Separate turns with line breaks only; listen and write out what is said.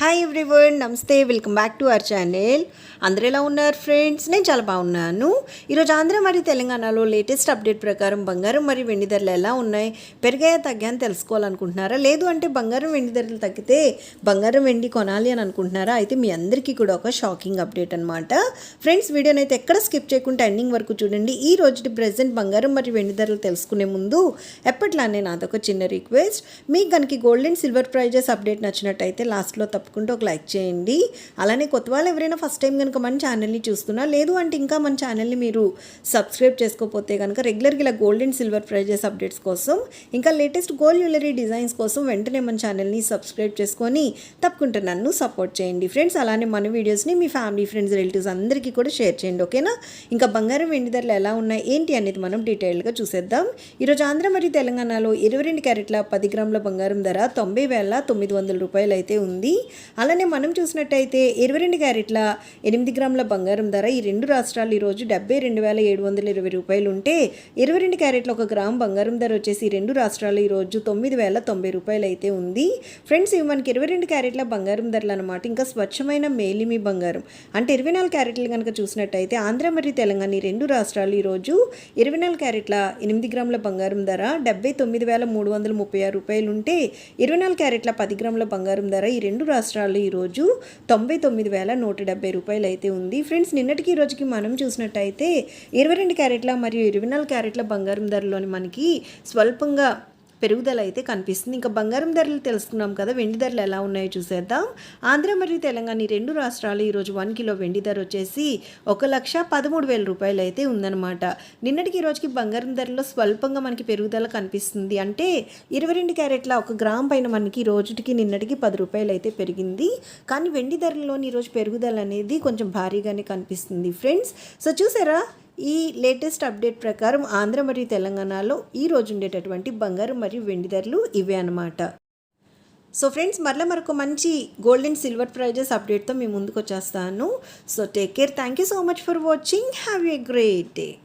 Hi everyone నమస్తే welcome back to our channel అందరు ఎలా ఉన్నారు ఫ్రెండ్స్ నేను చాలా బాగున్నాను. ఈరోజు ఆంధ్ర మరియు తెలంగాణలో లేటెస్ట్ అప్డేట్ ప్రకారం బంగారం మరియు వెండి ధరలు ఎలా ఉన్నాయి పెరిగాయా తగ్గాయని తెలుసుకోవాలనుకుంటున్నారా? లేదు అంటే బంగారం వెండి ధరలు తగ్గితే బంగారం వెండి కొనాలి అని అనుకుంటున్నారా? అయితే మీ అందరికీ కూడా ఒక షాకింగ్ అప్డేట్ అనమాట ఫ్రెండ్స్ వీడియోని అయితే ఎక్కడ స్కిప్ చేయకుండా ఎండింగ్ వరకు చూడండి. ఈ రోజు ప్రజెంట్ బంగారం మరియు వెండి ధరలు తెలుసుకునే ముందు ఎప్పట్లానే నాదొక చిన్న రిక్వెస్ట్ మీకు కనుక gold and silver prices update నచ్చినట్టయితే లాస్ట్లో తప్పకుండా ఒక లైక్ చేయండి. అలానే కొత్త వాళ్ళు ఎవరైనా ఫస్ట్ టైం కనుక మన ఛానల్ని చూస్తున్నా లేదు అంటే ఇంకా మన ఛానల్ని మీరు సబ్స్క్రైబ్ చేసుకోకపోతే కనుక రెగ్యులర్గా ఇలా gold and silver prices updates కోసం ఇంకా లేటెస్ట్ గోల్డ్ జ్యువెలరీ డిజైన్స్ కోసం వెంటనే మన ఛానల్ని సబ్స్క్రైబ్ చేసుకొని తప్పకుండా నన్ను సపోర్ట్ చేయండి. ఫ్రెండ్స్ అలానే మన వీడియోస్ని మీ ఫ్యామిలీ ఫ్రెండ్స్ రిలేటివ్స్ అందరికీ కూడా షేర్ చేయండి ఓకేనా ఇంకా బంగారం వెండి ధరలు ఎలా ఉన్నాయి ఏంటి అనేది మనం డీటెయిల్గా చూసేద్దాం. ఈరోజు ఆంధ్ర మరియు తెలంగాణలో ఇరవై రెండు క్యారెట్ల పది గ్రాముల బంగారం ధర తొంభై వేల తొమ్మిది వందల రూపాయలు అయితే ఉంది. అలానే మనం చూసినట్టయితే ఇరవై రెండు క్యారెట్ల ఎనిమిది గ్రాముల బంగారం ధర ఈ రెండు రాష్ట్రాలు ఈరోజు డెబ్బై రెండు వేల ఏడు వందల ఇరవై రూపాయలు ఉంటే ఇరవై రెండు క్యారెట్ల ఒక గ్రామ్ బంగారం ధర వచ్చేసి ఈ రెండు రాష్ట్రాలు ఈరోజు తొమ్మిది వేల తొంభై రూపాయలు అయితే ఉంది. ఫ్రెండ్స్ ఇవి మనకి ఇరవై రెండు క్యారెట్ల బంగారం ధరలు అనమాట ఇంకా స్వచ్ఛమైన మేలిమి బంగారం. అంటే ఇరవై నాలుగు క్యారెట్లు కనుక చూసినట్టయితే ఆంధ్ర మరియు తెలంగాణ ఈ రెండు రాష్ట్రాలు ఈరోజు ఇరవై నాలుగు క్యారెట్ల ఎనిమిది గ్రాముల బంగారం ధర డెబ్బై తొమ్మిది వేల మూడు వందల ముప్పై ఆరు రూపాయలు ఉంటే ఇరవై నాలుగు క్యారెట్ల పది గ్రాముల బంగారం ధర ఈ రెండు రాష్ట్రాలు ఈరోజు తొంభై తొమ్మిది వేల నూట డెబ్బై రూపాయలు అయితే ఉంది. ఫ్రెండ్స్ నిన్నటికి ఈ రోజుకి మనం చూసినట్టయితే ఇరవై రెండు క్యారెట్ల మరియు ఇరవై నాలుగు క్యారెట్ల బంగారం ధరలోని మనకి స్వల్పంగా పెరుగుదల అయితే కనిపిస్తుంది. ఇంకా బంగారం ధరలు తెలుసుకున్నాం కదా వెండి ధరలు ఎలా ఉన్నాయో చూసేద్దాం. ఆంధ్ర మరియు తెలంగాణ ఈ రెండు రాష్ట్రాలు ఈరోజు వన్ కిలో వెండి ధర వచ్చేసి ఒక లక్ష పదమూడు వేల రూపాయలు అయితే ఉందన్నమాట. నిన్నటికి ఈ రోజుకి బంగారం ధరలో స్వల్పంగా మనకి పెరుగుదల కనిపిస్తుంది. అంటే ఇరవై రెండు క్యారెట్ల ఒక గ్రామ్ పైన మనకి రోజుకి నిన్నటికి పది రూపాయలు అయితే పెరిగింది. కానీ వెండి ధరలోని ఈరోజు పెరుగుదల అనేది కొంచెం భారీగానే కనిపిస్తుంది. ఫ్రెండ్స్ సో చూసారా? ఈ లేటెస్ట్ అప్డేట్ ప్రకారం ఆంధ్ర మరియు తెలంగాణలో ఈ రోజు ఉండేటటువంటి బంగారం మరియు వెండి ధరలు ఇవే అనమాట సో ఫ్రెండ్స్ మరలా మరొక మంచి గోల్డ్ అండ్ సిల్వర్ ప్రైజెస్ అప్డేట్తో మీ ముందుకు వచ్చేస్తాను. So take care. Thank you so much for watching. Have a great day.